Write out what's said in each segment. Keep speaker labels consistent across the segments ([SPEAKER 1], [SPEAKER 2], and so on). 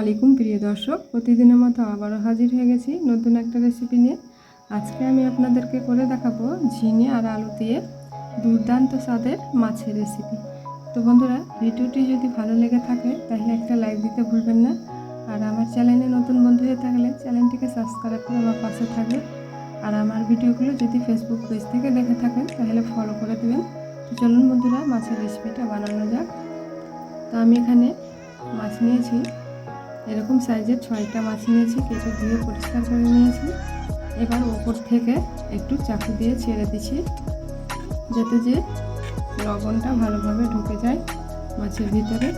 [SPEAKER 1] আলাইকুম প্রিয় দর্শক। প্রতিদিনের মতো আবারও হাজির হয়ে গেছি নতুন একটা রেসিপি নিয়ে। আজকে আমি আপনাদেরকে করে দেখাবো ঝিঙে আর আলু দিয়ে দুর্দান্ত স্বাদের মাছের রেসিপি তো বন্ধুরা, ভিডিওটি যদি ভালো লেগে থাকে, তাহলে একটা লাইক দিতে ভুলবেন না। আর আমার চ্যানেলে নতুন বন্ধু হয়ে থাকলে চ্যানেলটিকে সাবস্ক্রাইব করে আমার পাশে থাকবে আর আমার ভিডিওগুলো যদি ফেসবুক পেজ থেকে দেখে থাকেন, তাহলে ফলো করে দেবেন। তো চলুন বন্ধুরা, মাছের রেসিপিটা বানানো যাক। তো আমি এখানে মাছ নিয়েছি। এরকম সাইজের ছয়টা মাছ নিয়েছি কিছু ধুয়ে পরিষ্কার করে নিয়েছি। এবার ওপর থেকে একটু চাকু দিয়ে ছেড়ে দিচ্ছি, যাতে যে লবণটা ভালোভাবে ঢুকে যায় মাছের ভিতরে।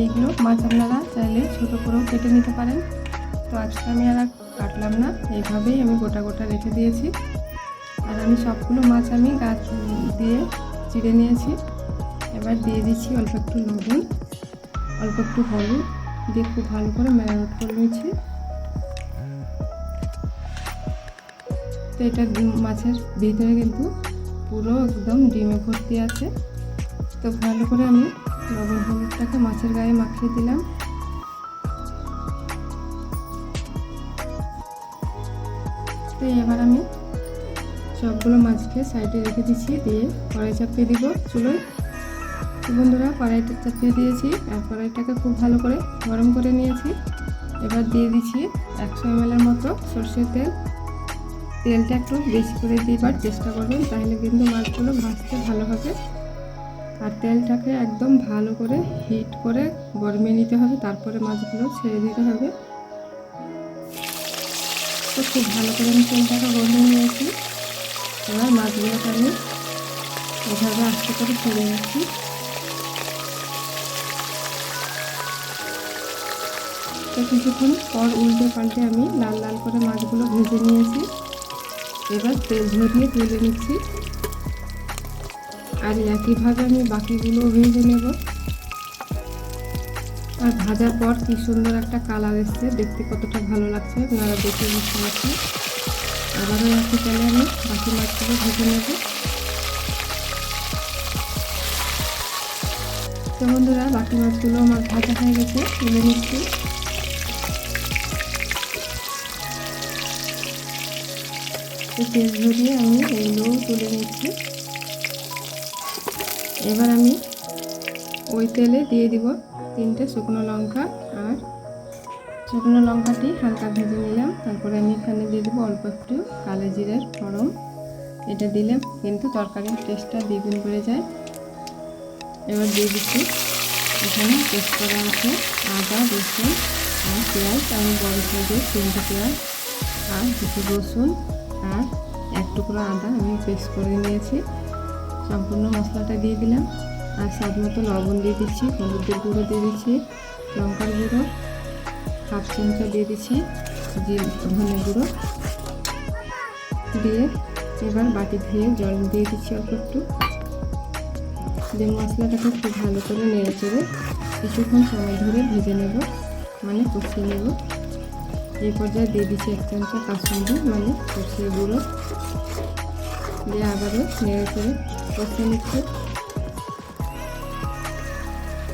[SPEAKER 1] এইগুলো মাছ আপনারা চাইলে ছোটো করেও কেটে নিতে পারেন। তো আজকে আমি আর কাটলাম না, এইভাবেই আমি গোটা গোটা রেখে দিয়েছি। আর আমি সবগুলো মাছ আমি গাছ দিয়ে চিড়ে নিয়েছি। এবার দিয়ে দিচ্ছি অল্প একটু লবণ। অল্প একটু হলুদ, দিয়ে খুব ভালো করে ম্যারিনেট করে নিচ্ছি তো এটা মাছের ভিতরে কিন্তু পুরো একদম ডিমে ভর্তি আছে। তো ভালো করে আমি লবণ হলুদটাকে মাছের গায়ে মাখিয়ে দিলাম। তো এবার আমি সবগুলো মাছকে সাইডে রেখে দিচ্ছি, দিয়ে কড়াই চাপিয়ে দিব চুলোয়। বন্ধুরা কড়াইটা চাপিয়ে দিয়েছি, আর কড়াইটাকে খুব ভালো করে গরম করে নিয়েছি। এবার দিয়ে দিচ্ছি একশো এমএলের মতো সর্ষের তেল। তেলটা একটু বেশি করে দিবার চেষ্টা করবেন, তাহলে কিন্তু মাছগুলো ভাজতে ভালো হবে। আর তেলটাকে একদম ভালো করে হিট করে গরমে নিতে হবে, তারপরে মাছগুলো ছেড়ে দিতে হবে। তো খুব ভালো করে আমি তেলটাকে গরমে নিয়েছি। এবার মাছগুলোকে আমি এভাবে আস্তে করে ছেড়ে যাচ্ছি তো কিছুক্ষণ পর উল্টে পাল্টে আমি লাল লাল করে মাছগুলো ভেজে নিয়েছি। এবার তেল ঝরিয়ে তুলে নিচ্ছি। আর একইভাবে আমি বাকিগুলো ভেজে নেব। আর ভাজার পর কি সুন্দর একটা কালার এসছে। দেখতে কতটা ভালো লাগছে। আপনারা দেখে বুঝতে পারছেন। আবারও একই তেলে আমি বাকি মাছগুলো ভেজে নেব। তো বন্ধুরা, বাকি মাছগুলো আমার ভাজা হয়ে গেছে। তুলে নিচ্ছি। তো তেল ঝরিয়ে আমি এগুলোও তুলে নিচ্ছি। এবার আমি ওই তেলে দিয়ে দিব তিনটে শুকনো লঙ্কা আর শুকনো লঙ্কাটি হালকা ভেজে নিলাম। তারপরে আমি এখানে দিয়ে দেবো অল্প একটু কালো জিরের ফড়ম এটা দিলে কিন্তু তরকারির টেস্টটা দ্বিগুণ বেড়ে যায়। এবার দিয়ে দিচ্ছি এখানে পেস্ট করা আছে, আদা, রসুন আর পেঁয়াজ। আমি বড় সাইজের তিনটে পেঁয়াজ আর কিছু রসুন আর এক টুকরো আদা আমি পেস্ট করে নিয়েছি। সম্পূর্ণ মশলাটা দিয়ে দিলাম। আর স্বাদ মতো লবণ দিয়ে দিচ্ছি, হলুদের গুঁড়ো দিয়ে দিচ্ছি, লঙ্কার গুঁড়ো, হাফ চামচা দিয়ে দিচ্ছি যে ধনে গুঁড়ো। দিয়ে এবার বাটি ধুয়ে জল দিয়ে দিচ্ছি অল্প একটু। দিয়ে মশলাটাকে খুব ভালো করে নেড়ে চেড়ে কিছুক্ষণ সময় ধরে ভেজে নেব মানে কষিয়ে নেব। এই পর্যায়ে দিয়ে দিচ্ছি এক চামচা কাসুন্দি মানে সর্ষের গুঁড়ো। দিয়ে আবারও নেড়ে চেড়ে কষিয়ে নিচ্ছি।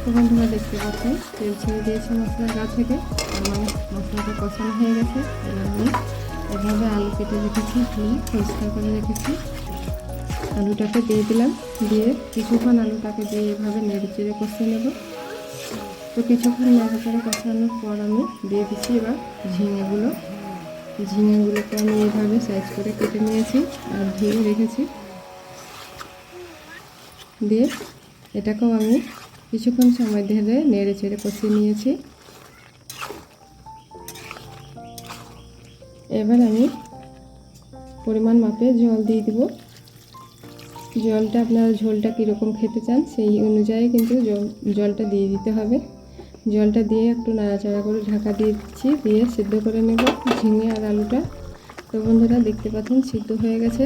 [SPEAKER 1] তখন বন্ধুরা দেখতে পাচ্ছেন, তেল ছেড়ে দিয়েছি মশলার গা থেকে। তার মানে মশলাটা কষানো হয়ে গেছে এবার আমি এভাবে আলু কেটে রেখেছি, ধুয়ে পরিষ্কার করে রেখেছি। আলুটাকে দিয়ে দিলাম, দিয়ে কিছুক্ষণ আলুটাকে দিয়ে এভাবে নেড়ে চেড়ে কষিয়ে নেব। তো কিছুক্ষণ নেড়ে চেড়ে কষানোর পর আমি দিয়ে দিচ্ছি এবার ঝিঙেগুলো। ঝিঙেগুলোকে আমি এইভাবে সাইজ করে কেটে নিয়েছি আর ধুয়ে রেখেছি। দিয়ে এটাকেও আমি কিছুক্ষণ সময় ধরে নেড়ে চেড়ে কষিয়ে নিয়েছি। এবার আমি পরিমাণ মাপে জল দিয়ে দিব। জলটা আপনারা ঝোলটা কীরকম খেতে চান সেই অনুযায়ী কিন্তু জলটা দিয়ে দিতে হবে। জলটা দিয়ে একটু নাড়াচাড়া করে ঢাকা দিয়ে দিচ্ছি, দিয়ে সিদ্ধ করে নেব ঝিঙে আর আলুটা। তো বন্ধুরা, দেখতে পাচ্ছেন, সিদ্ধ হয়ে গেছে।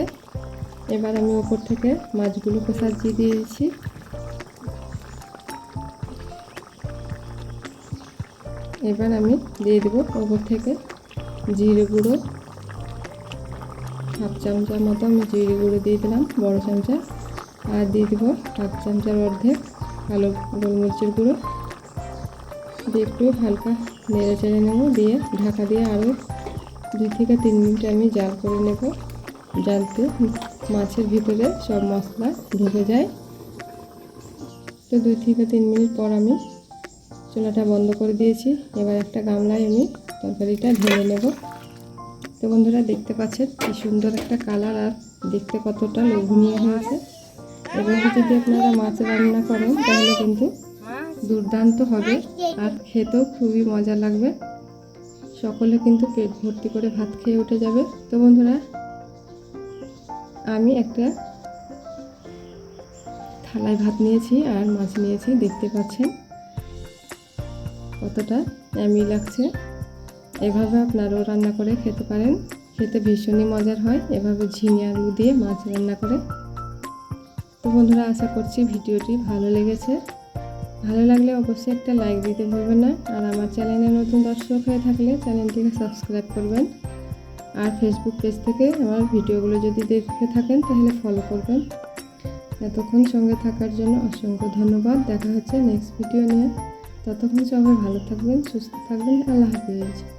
[SPEAKER 1] এবার আমি ওপর থেকে মাছগুলোকে সাজিয়ে দিয়ে দিচ্ছি। এবার আমি দিয়ে দেবো ওপর থেকে জিরে গুঁড়ো। হাফ চামচার মতো আমি জিরে গুঁড়ো দিয়ে দিলাম, বড় চামচা। আর দিয়ে দেবো হাফ চামচার অর্ধেক কালো গোলমরিচের গুঁড়ো। দিয়ে একটু হালকা নেড়ে চেড়ে নেব, দিয়ে ঢাকা দিয়ে আরও দুই থেকে তিন মিনিট আমি জাল করে নেব। জালতে মাছের ভিতরে সব মশলা ঢুকে যায়। তো দুই থেকে তিন মিনিট পর আমি চুলাটা বন্ধ করে দিয়েছি। এবার একটা গামলায় আমি তরকারিটা ঢেলে নেব। তো বন্ধুরা, দেখতে পাচ্ছেন কি সুন্দর একটা কালার, আর দেখতে কতটা লোভনীয় হয়েছে। এবার যদি আপনারা মাছ রান্না করেন, তাহলে কিন্তু দুর্দান্ত হবে। আর খেতেও খুবই মজা লাগবে। সকলে কিন্তু পেট ভর্তি করে ভাত খেয়ে উঠে যাবে। তো বন্ধুরা, আমি একটা থালায় ভাত নিয়েছি আর মাছ নিয়েছি, দেখতে পাচ্ছেন কতটা অ্যামি লাগছে। এভাবে আপনারাও রান্না করে খেতে পারেন। খেতে ভীষণই মজার হয়। এভাবে ঝিঙে আলু দিয়ে মাছ রান্না করে। তো বন্ধুরা, আশা করছি ভিডিওটি ভালো লেগেছে। ভালো লাগলে অবশ্যই একটা লাইক দিতে ভুলবেন না। আর আমার চ্যানেলে নতুন দর্শক হয়ে থাকলে চ্যানেলটিকে সাবস্ক্রাইব করবেন। আর ফেসবুক পেজ থেকে আমার ভিডিওগুলো যদি দেখে থাকেন, তাহলে ফলো করবেন। এতক্ষণ সঙ্গে থাকার জন্য অসংখ্য ধন্যবাদ। দেখা হচ্ছে নেক্সট ভিডিও নিয়ে। ততক্ষণ সবাই ভালো থাকবেন, সুস্থ থাকবেন। আল্লাহ হাফিজ।